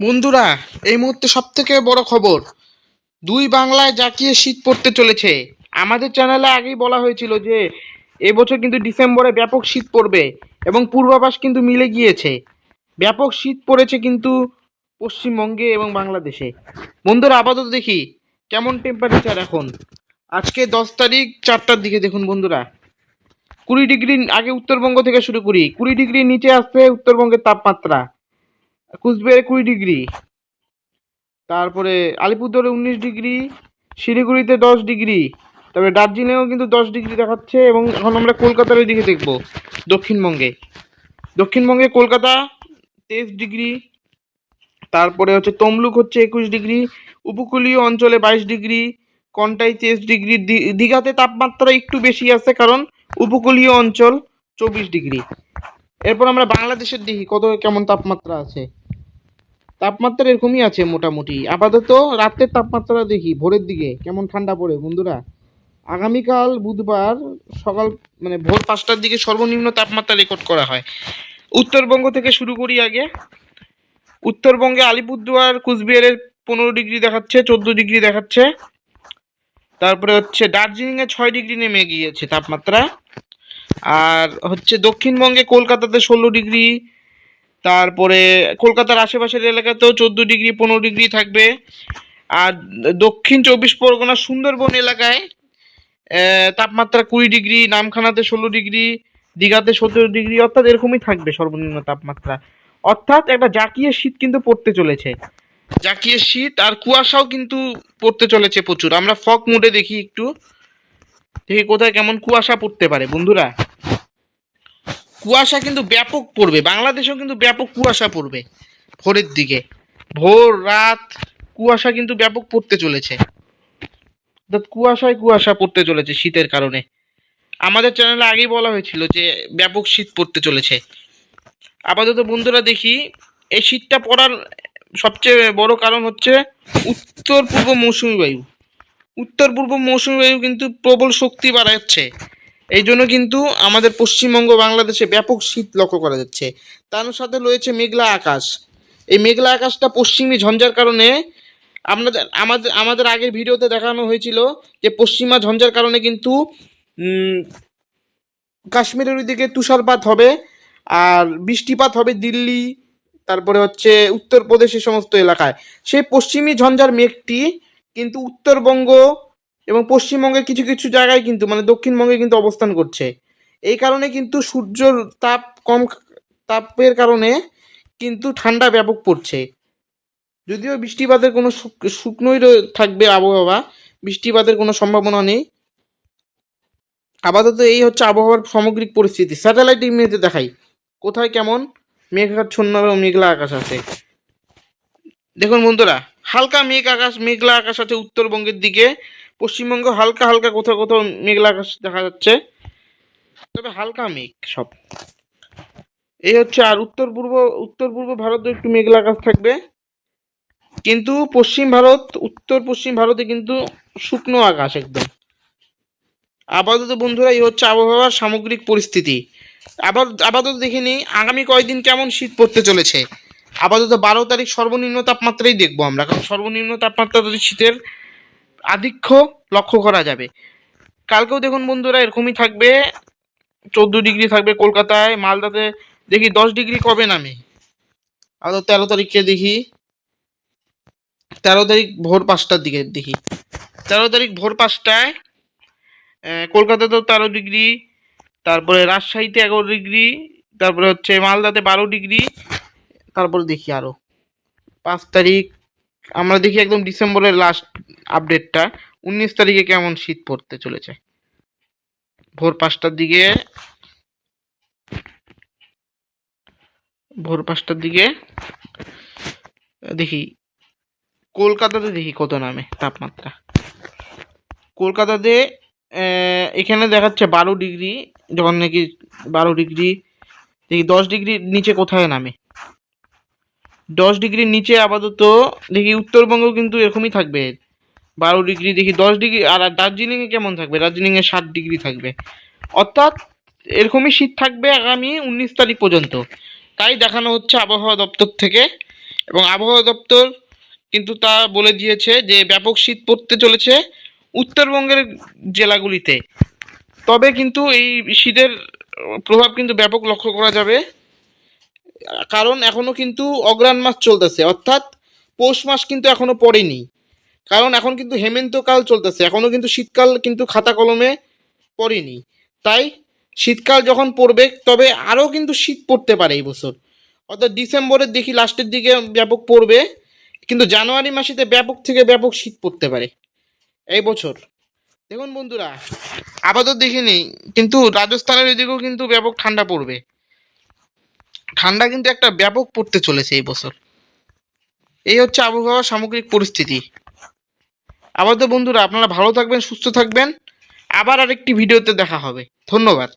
বন্ধুরা, এই মুহূর্তে সব থেকে বড় খবর, দুই বাংলায় জাকিয়ে শীত পড়তে চলেছে। আমাদের চ্যানেলে আগেই বলা হয়েছিল যে, এবছর কিন্তু ডিসেম্বরে ব্যাপক শীত পড়বে এবং পূর্বাভাস কিন্তু মিলে গিয়েছে। ব্যাপক শীত পড়েছে কিন্তু পশ্চিমবঙ্গে এবং বাংলাদেশে। বন্ধুরা, আপাতত দেখি, কেমন টেম্পারেচার এখন? আজকে দশ তারিখ, চারটার দিকে দেখুন বন্ধুরা। কুড়ি ডিগ্রি আগে উত্তরবঙ্গ থেকে শুরু করি। কুড়ি ডিগ্রি নিচে আসছে উত্তরবঙ্গের তাপমাত্রা। কুচবিহারে কুড়ি ডিগ্রি, তারপরে আলিপুরদুয়ারে উনিশ ডিগ্রি, শিলিগুড়িতে দশ ডিগ্রি তবে দার্জিলিংয়েও কিন্তু দশ ডিগ্রি দেখাচ্ছে এবং এখন আমরা কলকাতার দিকে দেখব, দক্ষিণবঙ্গে। দক্ষিণবঙ্গে কলকাতা তেইশ ডিগ্রি, তারপরে হচ্ছে তমলুক হচ্ছে একুশ ডিগ্রি, উপকূলীয় অঞ্চলে বাইশ ডিগ্রি, কন্টাই তেইশ ডিগ্রি দীঘাতে তাপমাত্রা একটু বেশি আছে কারণ উপকূলীয় অঞ্চল চব্বিশ ডিগ্রি। এরপর আমরা বাংলাদেশের দেখি কত, কেমন তাপমাত্রা আছে? তাপমাত্রা এরকমই আছে মোটামুটি। আপাতত রাতের তাপমাত্রা দেখি, ভোরের দিকে। কেমন ঠান্ডা পড়ে, বন্ধুরা? আগামীকাল বুধবার সকাল মানে ভোর পাঁচটার দিকে সর্বনিম্ন তাপমাত্রা রেকর্ড করা হয়। উত্তরবঙ্গ থেকে শুরু করি আগে। উত্তরবঙ্গে আলিপুরদুয়ার, কুচবিহারের পনেরো ডিগ্রি দেখাচ্ছে, চোদ্দ ডিগ্রি দেখাচ্ছে। তারপরে হচ্ছে দার্জিলিংয়ে ছয় ডিগ্রি নেমে গিয়েছে তাপমাত্রা। আর হচ্ছে দক্ষিণবঙ্গে কলকাতাতে ষোলো ডিগ্রি তারপরে কলকাতার আশেপাশের এলাকাতেও চোদ্দ ডিগ্রি, পনেরো ডিগ্রি থাকবে। আর দক্ষিণ চব্বিশ পরগনা সুন্দরবন এলাকায় তাপমাত্রা কুড়ি ডিগ্রি, নামখানাতে ষোলো ডিগ্রি, দীঘাতে সতেরো ডিগ্রি, অর্থাৎ এরকমই থাকবে সর্বনিম্ন তাপমাত্রা। অর্থাৎ একটা জাকিয়ে শীত কিন্তু পড়তে চলেছে। জাকিয়ে শীত আর কুয়াশাও কিন্তু পড়তে চলেছে প্রচুর। আমরা ফক মুডে দেখি একটু। দেখি কোথায় কেমন কুয়াশা পড়তে পারে। বন্ধুরা কুয়াশা কিন্তু ব্যাপক পড়বে। বাংলাদেশেও কিন্তু ব্যাপক কুয়াশা পড়বে ভোরের দিকে। ভোর, রাত, কুয়াশা কিন্তু ব্যাপক পড়তে চলেছে। কুয়াশায় কুয়াশা পড়তে চলেছে শীতের কারণে। আমাদের চ্যানেলে আগেই বলা হয়েছিল যে, ব্যাপক শীত পড়তে চলেছে। আপাতত বন্ধুরা দেখি, এই শীতটা পড়ার সবচেয়ে বড় কারণ হচ্ছে উত্তর পূর্ব মৌসুমী বায়ু। উত্তর পূর্ব মৌসুমী বায়ু কিন্তু প্রবল শক্তি বাড়াচ্ছে। এই জন্য কিন্তু আমাদের পশ্চিমবঙ্গ বাংলাদেশে ব্যাপক শীত লক্ষ্য করা যাচ্ছে। তার সাথে রয়েছে মেঘলা আকাশ। এই মেঘলা আকাশটা পশ্চিমী ঝঞ্ঝার কারণে আপনাদের আমাদের আমাদের আগের ভিডিওতে দেখানো হয়েছিল যে পশ্চিমা ঝঞ্ঝার কারণে কিন্তু কাশ্মীরের ওইদিকে তুষারপাত হবে, আর বৃষ্টিপাত হবে দিল্লি, তারপরে হচ্ছে উত্তরপ্রদেশ এই সমস্ত এলাকায়। সেই পশ্চিমী ঝঞ্ঝার মেঘটি কিন্তু উত্তরবঙ্গ এবং পশ্চিমবঙ্গের কিছু কিছু জায়গায় কিন্তু মানে দক্ষিণবঙ্গে কিন্তু অবস্থান করছে। এই কারণে কিন্তু সূর্যর তাপ কম, তাপের কারণে কিন্তু ঠান্ডা ব্যাপক পড়ছে। যদিও বৃষ্টিপাতের কোনো শুকনোই থাকবে আবহাওয়া, বৃষ্টিপাতের কোনো সম্ভাবনা নেই। আপাতত এই হচ্ছে আবহাওয়ার সামগ্রিক পরিস্থিতি। স্যাটেলাইট ইমেজে দেখাই। কোথায় কেমন? মেঘাচ্ছন্ন এবং মেঘলা আকাশ আছে। দেখুন বন্ধুরা, হালকা মেঘ আকাশ, মেঘলা আকাশ আছে উত্তরবঙ্গের দিকে। পশ্চিমবঙ্গ হালকা হালকা কোথাও কোথাও মেঘলা আকাশ দেখা যাচ্ছে। তবে হালকা মেঘ সব। এই হচ্ছে, আর উত্তর পূর্ব উত্তর পূর্ব ভারতে একটু মেঘলা আকাশ থাকবে। কিন্তু পশ্চিম ভারত, উত্তর পশ্চিম ভারতে কিন্তু শুকনো আকাশ একদম। আপাতত বন্ধুরা, এই হচ্ছে আবহাওয়ার সামগ্রিক পরিস্থিতি। আবার, আপাতত দেখে নিই, আগামী কয়েকদিন কেমন শীত পড়তে চলেছে? আপাতত বারো তারিখ সর্বনিম্ন তাপমাত্রাই দেখব আমরা, কারণ সর্বনিম্ন তাপমাত্রাতে শীতের আধিক্য লক্ষ্য করা যাবে। কালকেও দেখুন বন্ধুরা এরকমই থাকবে। চোদ্দ ডিগ্রি থাকবে কলকাতায়, মালদাতে দেখি দশ ডিগ্রি কবে নামে। আদৌ তেরো তারিখকে দেখি। তেরো তারিখ ভোর পাঁচটার দিকে দেখি। তেরো তারিখ ভোর পাঁচটায় কলকাতাতেও তেরো ডিগ্রি, তারপরে রাজশাহীতে এগারো ডিগ্রি, তারপরে হচ্ছে মালদাতে বারো ডিগ্রি, তারপরে দেখি আরও পাঁচ তারিখ আমরা দেখি একদম ডিসেম্বরের লাস্ট আপডেটটা উনিশ তারিখে কেমন শীত পড়তে চলেছে? ভোর পাঁচটার দিকে, ভোর পাঁচটার দিকে, দেখি, কলকাতাতে দেখি কত নামে তাপমাত্রা। কলকাতাতে এখানে দেখাচ্ছে বারো ডিগ্রি, যখন নাকি বারো ডিগ্রি, দেখি দশ ডিগ্রির নিচে কোথায় নামে? দশ ডিগ্রির নিচে আপাতত দেখি উত্তরবঙ্গেও কিন্তু এরকমই থাকবে। বারো ডিগ্রি দেখি দশ ডিগ্রি, আর দার্জিলিংয়ে কেমন থাকবে? দার্জিলিংয়ে ষাট ডিগ্রি থাকবে। অর্থাৎ এরকমই শীত থাকবে আগামী উনিশ তারিখ পর্যন্ত। তাই দেখানো হচ্ছে আবহাওয়া দপ্তর থেকে। এবং আবহাওয়া দপ্তর কিন্তু তা বলে দিয়েছে যে ব্যাপক শীত পড়তে চলেছে উত্তরবঙ্গের জেলাগুলিতে। তবে কিন্তু এই শীতের প্রভাব কিন্তু ব্যাপক লক্ষ্য করা যাবে। কারণ এখনও কিন্তু অগ্রাণ মাস চলতেছে। অর্থাৎ পৌষ মাস কিন্তু এখনও পড়েনি। কারণ এখন কিন্তু হেমন্তকাল চলতেছে। এখনও কিন্তু শীতকাল কিন্তু খাতা কলমে পড়েনি। তাই শীতকাল যখন পড়বে, তবে আরও কিন্তু শীত পড়তে পারে এই বছর। অর্থাৎ ডিসেম্বরের দেখি লাস্টের দিকে ব্যাপক পড়বে, কিন্তু জানুয়ারি মাসেতে ব্যাপক থেকে ব্যাপক শীত পড়তে পারে এই বছর। দেখুন বন্ধুরা, আপাতত দেখিনি, কিন্তু রাজস্থানের ওইদিকেও কিন্তু ব্যাপক ঠান্ডা পড়বে। ঠান্ডা কিন্তু একটা ব্যাপক পড়তে চলেছে এই বছর। এই হচ্ছে আবহাওয়ার সামগ্রিক পরিস্থিতি। আবার তো বন্ধুরা, আপনারা ভালো থাকবেন, সুস্থ থাকবেন। আবার আরেকটি ভিডিওতে দেখা হবে। ধন্যবাদ।